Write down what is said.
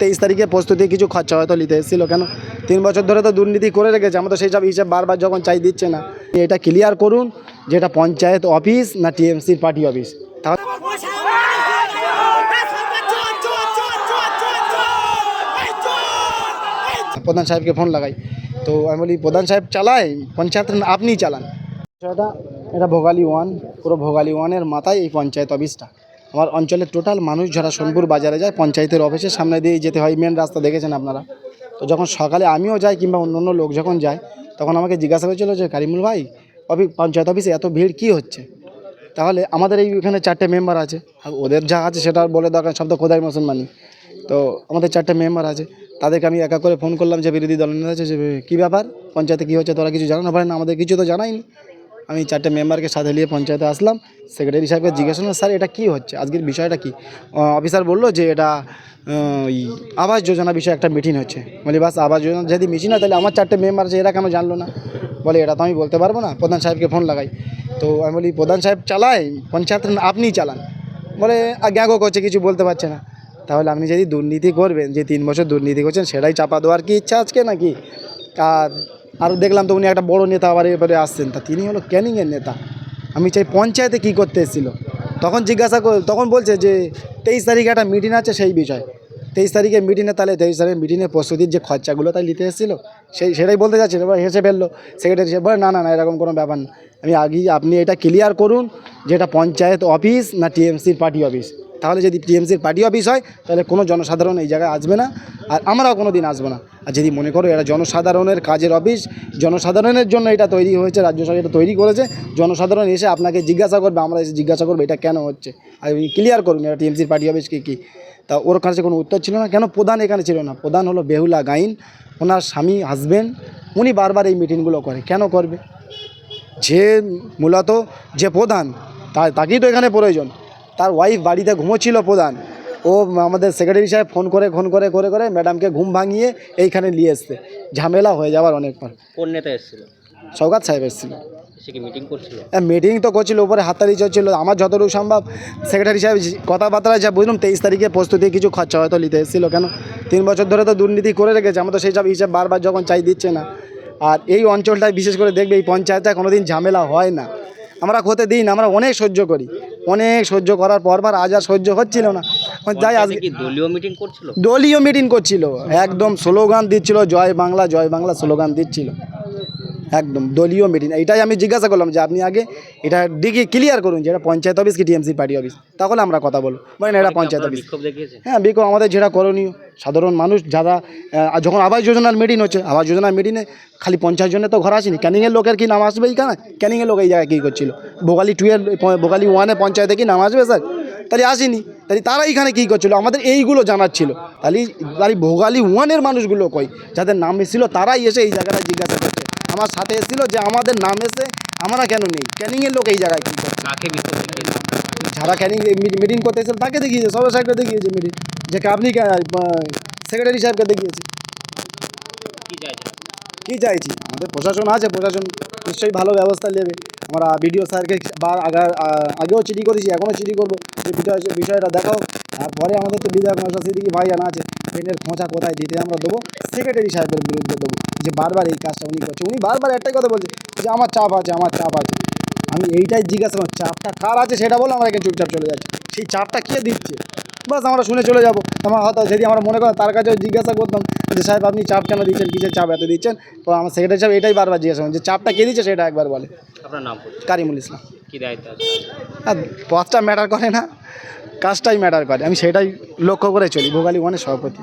তেইশ তারিখে প্রস্তুতি, কিছু খরচা হয়তো নিতে এসেছিল কেন? তিন বছর ধরে তো দুর্নীতি করে রেখেছে, আমরা তো সেই সব হিসাব বারবার যখন চাই দিচ্ছে না। এটা ক্লিয়ার করুন যেটা পঞ্চায়েত অফিস না টিএমসির পার্টি অফিস প্রধান সাহেবকে ফোন লাগাই। তো আমি বলি, প্রধান সাহেব চালায়? পঞ্চায়েত আপনিই চালান। বিষয়টা, এটা ভোগালী ওয়ান, পুরো ভোগালী ওয়ানের মাথায় এই পঞ্চায়েত অফিসটা আমার অঞ্চলের টোটাল মানুষ যারা সোনপুর বাজারে যায়, পঞ্চায়েতের অফিসের সামনে দিয়ে যেতে হয়। মেন রাস্তা দেখেছেন আপনারা। তো যখন সকালে আমিও যাই কিংবা অন্য অন্য লোক যখন যায় তখন আমাকে জিজ্ঞাসা করেছিল যে, কারিমুল ভাই অফিস পঞ্চায়েত অফিসে এত ভিড় কী হচ্ছে? তাহলে আমাদের এই এখানে চারটে মেম্বার আছে। আর ওদের যা আছে সেটা বলে দরকার সব তো খোদাই মুসলমানি তো আমাদের চারটে মেম্বার আছে। তাদেরকে আমি একা করে ফোন করলাম যে, বিরোধী দলের নেতা আছে, যে, কী ব্যাপার? পঞ্চায়েতে কী হচ্ছে? তোরা কিছু জানানো পারে না, আমাদের কিছু তো জানাইনি। আমি চারটে মেম্বারকে সাথে নিয়ে পঞ্চায়েতে আসলাম। সেক্রেটারি সাহেবকে জিজ্ঞেস করলাম, স্যার, এটা কী হচ্ছে? আজকের বিষয়টা কী? অফিসার বলল যে, এটা আবাস যোজনা বিষয়ে একটা মিটিং হচ্ছে। বলি, বাস, আবাস যোজনা যদি মিটিং হয়, তাহলে আমার চারটে মেম্বার আছে, এরা কেন জানলো না? বলে, এটা তো আমি বলতে পারব না। প্রধান সাহেবকে ফোন লাগাই। তো আমি বলি, প্রধান সাহেব চালায়? পঞ্চায়েত আপনিই চালান? বলে গ্যাগো করছে, কিছু বলতে পারছে না। তাহলে আপনি যদি দুর্নীতি করবেন, যে তিন বছর দুর্নীতি করছেন, সেটাই চাপা দেওয়ার কি ইচ্ছা আজকে নাকি? আর আর দেখলাম তো উনি একটা বড় নেতা আবার এবারে আসছেন। তা তিনি হলো ক্যানিংয়ের নেতা। আমি চাই পঞ্চায়েতে কি করতে এসেছিল? তখন জিজ্ঞাসা তখন বলছে যে তেইশ তারিখে একটা মিটিং আছে সেই বিষয়। তেইশ তারিখে মিটিংয়ে তাহলে তেইশ তারিখে মিটিংয়ের প্রস্তুতির যে খরচাগুলো তাই নিতে এসেছিল, সেই সেটাই বলতে যাচ্ছেন এবার হেসে ফেলল। সেক্রেটারি বলে, না না না, এরকম কোনো ব্যাপার না। আমি আগেই, আপনি এটা ক্লিয়ার করুন যে এটা পঞ্চায়েত অফিস না টিএমসির পার্টি অফিস তাহলে যদি টিএমসির পার্টি অফিস হয়, তাহলে কোনো জনসাধারণ এই জায়গায় আসবে না। আর আমরাও কোনো দিন আসব না। আর যদি মনে করো এটা জনসাধারণের কাজের অফিস, জনসাধারণের জন্য এটা তৈরি হয়েছে, রাজ্য সরকার এটা তৈরি করেছে, জনসাধারণ এসে আপনাকে জিজ্ঞাসা করবে, আমরা এসে জিজ্ঞাসা করব এটা কেন হচ্ছে। আর ক্লিয়ার করুন এটা টিএমসির পার্টি অফিস কী কী। তা ওর কাছে কোনো উত্তর ছিল না, কেন প্রধান এখানে ছিল না? প্রধান হলো বেহুলা গাইন। ওনার স্বামী হাজবেন্ড উনি বারবার এই মিটিংগুলো করে। কেন করবে? যে মূলত যে প্রধান, তা, তাকেই তো এখানে প্রয়োজন। তার ওয়াইফ বাড়িতে ঘুমোচ্ছিল প্রধান। ও আমাদের সেক্রেটারি সাহেব ফোন করে ফোন করে করে করে ম্যাডামকে ঘুম ভাঙিয়ে এইখানে নিয়ে এসছে। ঝামেলা হয়ে যাওয়ার অনেক পর। কোন নেতা এসেছিল? সৌগাত সাহেব এসেছিল। মিটিং তো করছিল উপরে হাততালি চলছিল। আমার যতটুকু সম্ভব সেক্রেটারি সাহেব কথাবার্তা যা বুঝলাম তেইশ তারিখে প্রস্তুতি কিছু খরচা হয়তো নিতে এসেছিল কেন? তিন বছর ধরে তো দুর্নীতি করে রেখেছে আমরা তো সেই সব হিসাব বারবার যখন চাই দিচ্ছে না। আর এই অঞ্চলটায় বিশেষ করে দেখবে এই পঞ্চায়েতটা কোনো দিন ঝামেলা হয় না। আমরা খেতে দিই না আমরা অনেক সহ্য করি। অনেক সহ্য করার পর আর আজ আর সহ্য হচ্ছিল না। যাই আজকে দলীয় মিটিং করছিল? দলীয় মিটিং করছিল একদম স্লোগান দিচ্ছিল জয় বাংলা জয় বাংলা স্লোগান দিচ্ছিল। একদম দলীয় মিটিং এটাই আমি জিজ্ঞাসা করলাম যে আপনি আগে এটা ডিগ্রি ক্লিয়ার করুন যে এটা পঞ্চায়েত অফিস কি টিএমসি পার্টি অফিস তাহলে আমরা কথা বলব। বলেন এটা পঞ্চায়েত অফিস বিক্ষোভ হ্যাঁ বিকো আমাদের যেটা করণীয়। সাধারণ মানুষ যারা যখন আবাস যোজনার মিটিং হচ্ছে আবাস যোজনার মিটিংয়ে খালি পঞ্চাশ জনের তো ঘর আসেনি। ক্যানিংয়ের লোকের কি নাম আসবে এইখানে? ক্যানিংয়ের লোক এই জায়গায় কী করছিল? ভোগালী টুয়েলভ ভোগালী ওয়ানে পঞ্চায়েতে কি নাম আসবে স্যার? তাহলে আসেনি। তাহলে তারা এইখানে কী করছিল? আমাদের এইগুলো জানার ছিল। তাহলে তাহলে ভোগালী ওয়ানের মানুষগুলো কই? যাদের নাম এসেছিল তারাই এসে এই জায়গাটা জিজ্ঞাসা আমার সাথে এসেছিল যে আমাদের নাম এসে আমরা কেন নেই? ক্যানিংয়ের লোক এই জায়গায় কী কাকে যারা ক্যানিং মিটিং করতে এসেছিল তাকে দেখিয়েছে সবাই সাহেবকে দেখিয়েছে মিটিং যে আপনি সেক্রেটারি সাহেবকে দেখিয়েছে। কি চাইছে? আমাদের প্রশাসন আছে প্রশাসন নিশ্চয়ই ভালো ব্যবস্থা নেবে। আমরা বিডিও স্যারকে বা আগা আগেও চিঠি করেছি এখনও চিঠি করব। যে বিষয় বিষয়টা দেখাও। তারপরে আমাদের তো বিধায়ক মশা সিদ্দিকি ভাই জানা আছে পেনের খোঁচা কোথায় দিতে আমরা দেবো? সেক্রেটারি সাহেবের বিরুদ্ধে দেবো। যে বারবার এই কাজটা উনি করছে, উনি বারবার একটাই কথা বলছে, যে আমার চাপ আছে, আমার চাপ আছে। আমি এইটাই জিজ্ঞাসা চাপটা কার আছে সেটা বলে আমার এখানে চুপচাপ চলে যাচ্ছে। সেই চাপটা কে দিচ্ছে? বাস আমরা শুনে চলে যাব। আমার হয়তো যদি আমরা মনে করেন তার কাছেও জিজ্ঞাসা করতাম যে সাহেব আপনি চাপ কেন দিচ্ছেন? কিসের চাপ এত দিচ্ছেন? তো আমার সেক্রেটারি সাহেব এটাই বারবার জিজ্ঞাসা করেন যে চাপটা কে দিচ্ছে সেটা একবার বলে। আপনার নাম কারিমুল ইসলাম। কি দায়িত্ব পথটা ম্যাটার করে না কাজটাই ম্যাটার করে। আমি সেটাই লক্ষ্য করে চলি ভোগালী ওয়ানের সভাপতি।